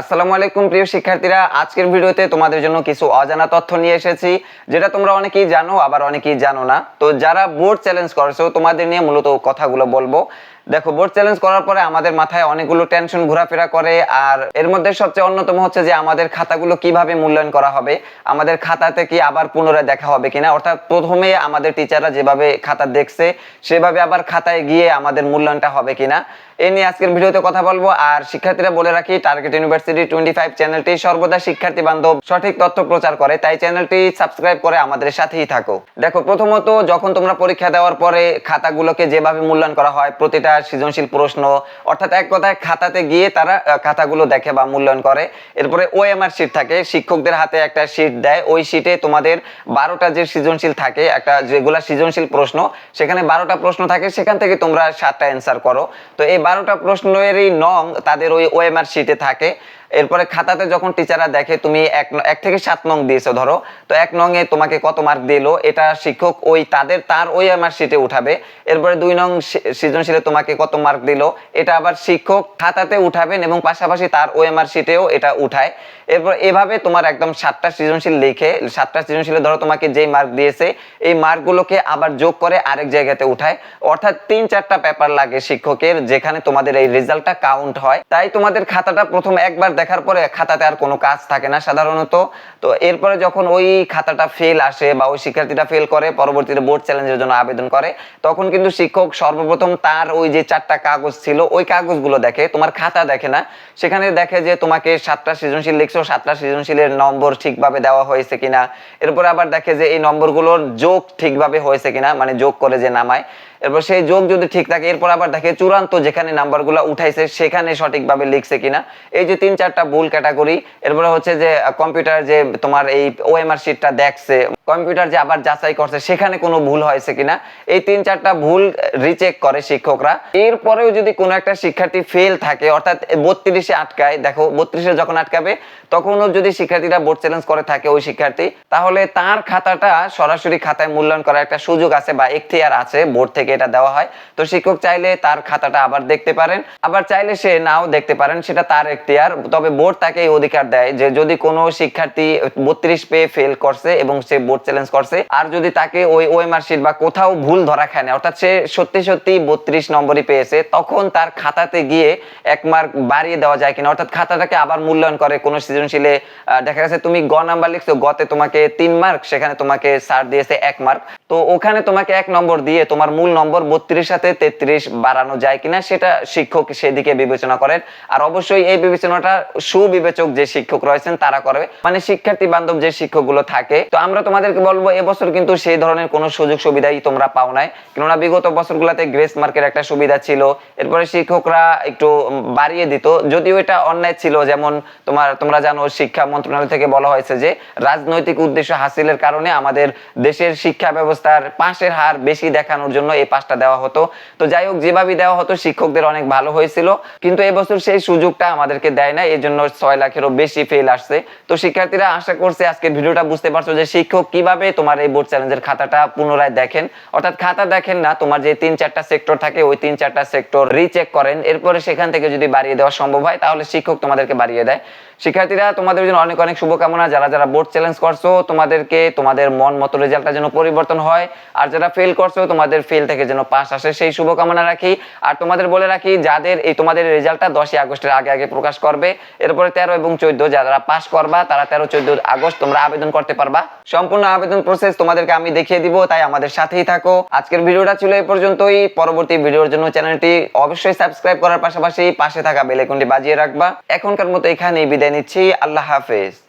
আসসালামু আলাইকুম, প্রিয় শিক্ষার্থীরা। আজকের ভিডিওতে তোমাদের জন্য কিছু অজানা তথ্য নিয়ে এসেছি, যেটা তোমরা অনেকেই জানো, আবার অনেকেই জানো না। তো যারা বোর্ড চ্যালেঞ্জ করেছ, তোমাদের নিয়ে মূলত কথাগুলো বলব। দেখো বোর্ড চ্যালেঞ্জ করার পরে আমাদের মাথায় অনেকগুলো টেনশন ঘোরাফেরা করে, আর এর মধ্যে সবচেয়ে অন্যতম হচ্ছে যে আমাদের খাতাগুলো কীভাবে মূল্যায়ন করা হবে, আমাদের খাতাতে কি আবার পুনরায় দেখা হবে কিনা? অর্থাৎ প্রথমে আমাদের টিচাররা যেভাবে খাতা দেখছে, সেভাবে আবার খাতায় গিয়ে আমাদের মূল্যায়নটা হবে কিনা? এ নিয়ে আজকের ভিডিওতে কথা বলব, আর শিক্ষার্থীরা বলে রাখি টার্গেট ইউনিভার্সিটি টোয়েন্টি ফাইভ চ্যানেলটি সর্বদা শিক্ষার্থী বান্ধব সঠিক তথ্য প্রচার করে, তাই চ্যানেলটি সাবস্ক্রাইব করে আমাদের সাথেই থাকো। দেখো, প্রথমত যখন তোমরা পরীক্ষা দেওয়ার পরে খাতাগুলোকে যেভাবে মূল্যায়ন করা হয়, প্রতিটা সৃজনশীল প্রশ্ন, অর্থাৎ এক কথায় খাতাতে গিয়ে তারা খাতাগুলো দেখে বা মূল্যায়ন করে। এরপরে ওএমআর শিট থাকে, শিক্ষকদের হাতে একটা শিট দেয়। ওই শিটে তোমাদের বারোটা যে সৃজনশীল থাকে, একটা যেগুলা সৃজনশীল প্রশ্ন, সেখানে বারোটা প্রশ্ন থাকে, সেখান থেকে তোমরা সাতটা অ্যান্সার করো। তো এই বারোটা প্রশ্নেরই নং তাদের ওই ও এম আর শিটে থাকে। এরপরে খাতাতে যখন টিচাররা দেখে, তুমি এক এক থেকে সাত নং দিয়েছ, ধরো। তো এক নং এ তোমাকে কত মার্ক দিলো? এটা শিক্ষক ওই তাদের, তার ওই আমার শিটে উঠাবে। এরপরে দুই নং সৃজনশীলে তোমাকে কত মার্ক দিলো? এটা আবার শিক্ষক খাতাতে উঠাবেন এবং পাশাপাশি তার ওএমআর শিটেও এটা উঠায়। এরপর এভাবে তোমার একদম সাতটা সৃজনশীল লিখে, সাতটা সৃজনশীলে ধরো তোমাকে যেই মার্ক দিয়েছে, এই মার্কগুলোকে আবার যোগ করে আরেক জায়গাতে উঠায়। অর্থাৎ তিন চারটা পেপার লাগে শিক্ষকের, যেখানে তোমাদের এই রেজাল্টটা কাউন্ট হয়। তাই তোমাদের খাতাটা প্রথম একবার দেখার পরে খাতাতে আর কোনো কাজ থাকে না সাধারণত। তো এরপরে যখন ওই খাতাটা ফেল আসে বা ওই শিক্ষার্থীটা ফেল করে, পরবর্তীতে বোর্ড চ্যালেঞ্জের জন্য আবেদন করে, তখন কিন্তু শিক্ষক সর্বপ্রথম তার ওই যে চারটা কাগজ ছিল, ওই কাগজগুলো দেখে, তোমার খাতা দেখে না, সেখানে দেখে যে তোমাকে সাতটা সৃজনশীল লিখছো, সাতটা সৃজনশীলের নম্বর ঠিকভাবে দেওয়া হয়েছে কিনা। এরপরে আবার দেখে যে এই নম্বরগুলোর যোগ ঠিকভাবে হয়েছে কিনা মানে যোগ করে যে নামায়। এরপর সেই যোগ যদি ঠিক থাকে, এরপর আবার দেখে চূড়ান্ত যেখানে নাম্বারগুলো উঠাইছে, সেখানে সঠিকভাবে লিখছে কিনা। এই যে তিন চারটা ভুল ক্যাটাগরি এরপরে হচ্ছে যে কম্পিউটার যে তোমার এই ওএমআর শিটটা দেখছে কম্পিউটার যে আবার যাচাই করছে, সেখানে কোনো ভুল হয়েছে কিনা? এই তিন চারটা ভুল রিচেক করে শিক্ষকরা। এরপরেও যদি কোনো একটা শিক্ষার্থী ফেল থাকে, অর্থাৎ বত্রিশে আটকায়, দেখো বত্রিশে যখন আটকাবে, তখনও যদি শিক্ষার্থীরা বোর্ড চ্যালেঞ্জ করে থাকে ওই শিক্ষার্থী, তাহলে তার খাতাটা সরাসরি খাতায় মূল্যায়ন করার একটা সুযোগ আছে বা এখতিয়ার আছে বোর্ড থেকে এটা দেওয়া হয়। তো শিক্ষক চাইলে তার খাতাটা আবার দেখতে পারেন। আবার চাইলে সে নাও দেখতে পারেন, সেটা তার এখতিয়ার। তবে বোর্ড তাকে এই অধিকার দেয় যে যদি কোনো শিক্ষার্থী বত্রিশ পেয়ে ফেল করছে এবং সে বোর্ড চ্যালেঞ্জ করছে। আর যদি তাকে ওই ওএমআর শিট বা কোথাও ভুল ধরা খায় না, অর্থাৎ সে সত্যি সত্যি বত্রিশ নম্বরই পেয়েছে, তখন তার খাতাতে গিয়ে এক মার্ক বাড়িয়ে দেওয়া যায় কিনা, অর্থাৎ খাতাটাকে আবার মূল্যায়ন করে কোনো সৃজনশীলে দেখা গেছে তুমি গ নাম্বার লিখছো, গতে তোমাকে তিন মার্ক সেখানে তোমাকে স্যার দিয়েছে এক মার্ক তো ওখানে তোমাকে এক নম্বর দিয়ে তোমার মূল নম্বর বত্রিশ সাথে তেত্রিশ বাড়ানো যায় কিনা সেটা শিক্ষক সেদিকে বিবেচনা করেন। আর অবশ্যই এই বিবেচনাটা সুবিবেচক যে শিক্ষক রয়েছেন তারা করবে। মানে শিক্ষার্থী বান্ধব যে শিক্ষকগুলো থাকে, তো আমরা তোমাদেরকে বলব, এবছর কিন্তু সেই ধরনের কোনো সুযোগ সুবিধাই তোমরা পাও নাই। কেননা বিগত বছরগুলোতে গ্রেস মার্কের একটা সুবিধা ছিল। এরপরে শিক্ষকরা একটু বাড়িয়ে দিত। যদিও এটা অন্যায় ছিল, যেমন তোমার, তোমরা জানো শিক্ষা মন্ত্রণালয় থেকে বলা হয়েছে যে, রাজনৈতিক উদ্দেশ্য হাসিলের কারণে আমাদের দেশের শিক্ষা ব্যবস্থার পাশের হার বেশি দেখানোর জন্য এই পাশটা দেওয়া হতো। তো যাই হোক, যেভাবে দেওয়া হতো শিক্ষকদের অনেক ভালো হয়েছিল। কিন্তু এবছর সেই সুযোগটা আমাদেরকে দেয় না এই জন্য ছয় লাখেরও বেশি ফেল আসছে। তো শিক্ষার্থীরা আশা করছে আজকের ভিডিওটা বুঝতে পারছ যে শিক্ষক কীভাবে তোমার এই বোর্ড চ্যালেঞ্জের খাতাটা পুনরায় দেখেন। অর্থাৎ খাতা দেখেন না, তোমার যে তিন চারটা সেক্টর থাকে, ওই তিন চারটা সেক্টর রিচেক করেন। এরপরে সেখান থেকে যদি বাড়িয়ে দেওয়া সম্ভব হয়, তাহলে শিক্ষক তোমাদেরকে বাড়িয়ে দেয়। শিক্ষার্থীরা, তোমাদের জন্য অনেক অনেক শুভকামনা। যারা যারা বোর্ড চ্যালেঞ্জ করছ, তোমাদেরকে তোমাদের মন মতো রেজাল্টটা যেন পরিবর্তন হয়, আর যারা ফেল করছ, তোমাদের ফেল থেকে যেন পাস আসে। সেই শুভকামনা রাখি। আর তোমাদের বলে রাখি, যাদের এই তোমাদের রেজাল্টটা দশই আগস্টের আগে আগে প্রকাশ করবে, এরপরে তেরো এবং চোদ্দ যারা পাস করবা, তারা তেরো, চোদ্দ আগস্ট তোমরা আবেদন করতে পারবা। সম্পূর্ণ আবেদন প্রসেস তোমাদেরকে আমি দেখিয়ে দিব, তাই আমাদের সাথেই থাকো। আজকের ভিডিওটা ছিল এই পর্যন্তই। পরবর্তী ভিডিওর জন্য চ্যানেলটি অবশ্যই সাবস্ক্রাইব করার পাশাপাশি পাশে থাকা বেল বাজিয়ে রাখবা। এখনকার মতো এখানেই বিদায় নিচ্ছি। আল্লাহ হাফেজ।